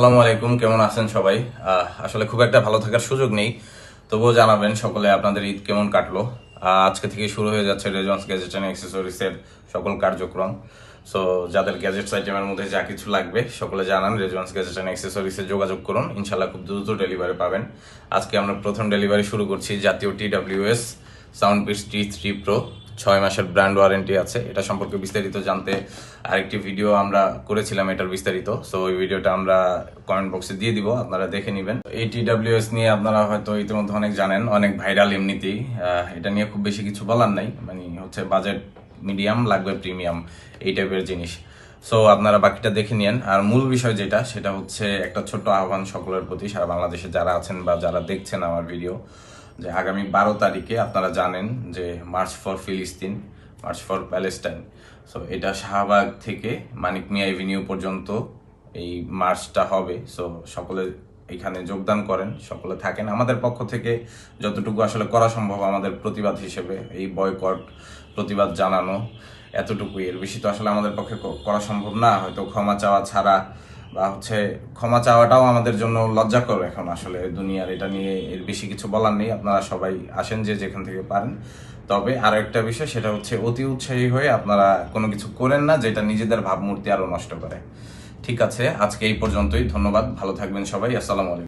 আসসালামু আলাইকুম, কেমন আছেন সবাই? আসলে খুব একটা ভালো থাকার সুযোগ নেই। তবুও জানাবেন সকলে আপনাদের ঈদ কেমন কাটলো। আজকে থেকে শুরু হয়ে যাচ্ছে রেজন্স গ্যাজেট অ্যান্ড অ্যাক্সেসরিজের সকল কার্যক্রম। সো যাদের গ্যাজেটস আইটেমের মধ্যে যা কিছু লাগবে, সকলে জানান রেজন্স গ্যাজেট অ্যান্ড অ্যাক্সেসরিজে যোগাযোগ করুন। ইনশাল্লাহ খুব দ্রুত ডেলিভারি পাবেন। আজকে আমরা প্রথম ডেলিভারি শুরু করছি জাতীয় T WS sound piece T three pro ছয় মাসের ব্র্যান্ড ওয়ারেন্টি আছে। এটা সম্পর্কে বিস্তারিত জানতে আরেকটি ভিডিও আমরা করেছিলাম, এটার বিস্তারিত। সো ওই ভিডিওটা আমরা কমেন্ট বক্সে দিয়ে দিব, আপনারা দেখে নেবেন। এই টিডাব্লিউএস নিয়ে আপনারা হয়তো ইতিমধ্যে অনেক জানেন, অনেক ভাইরাল এমনিতেই। এটা নিয়ে খুব বেশি কিছু বলার নাই মানে হচ্ছে বাজেট মিডিয়াম লাগবে প্রিমিয়াম এই টাইপের জিনিস। সো আপনারা বাকিটা দেখে নিন আর মূল বিষয় যেটা, সেটা হচ্ছে একটা ছোট্ট আহ্বান সকলের প্রতি, সারা বাংলাদেশে যারা আছেন বা যারা দেখছেন আমার ভিডিও যে আগামী বারো তারিখে আপনারা জানেন যে মার্চ ফর ফিলিস্তিন, মার্চ ফর প্যালেস্টাইন। সো এটা শাহবাগ থেকে মানিক মিয়া এভিনিউ পর্যন্ত এই মার্চটা হবে। সো সকলে এখানে যোগদান করেন, সকলে থাকেন। আমাদের পক্ষ থেকে যতটুকু আসলে করা সম্ভব আমাদের প্রতিবাদ হিসেবে এই বয়কট প্রতিবাদ জানানো এতটুকুই। এর বেশি তো আসলে আমাদের পক্ষে করা সম্ভব না। হয়তো ক্ষমা চাওয়া ছাড়া বা হচ্ছে ক্ষমা চাওয়াটাও আমাদের জন্য লজ্জাকর এখন আসলে দুনিয়ার। এটা নিয়ে এর বেশি কিছু বলার নেই, আপনারা সবাই আসেন যে যেখান থেকে পারেন। তবে আরও একটা বিষয়, সেটা হচ্ছে অতি উৎসাহী হয়ে আপনারা কোনো কিছু করেন না যেটা নিজেদের ভাবমূর্তি আরও নষ্ট করে। ঠিক আছে, আজকে এই পর্যন্তই, ধন্যবাদ, ভালো থাকবেন সবাই, আসসালামু আলাইকুম।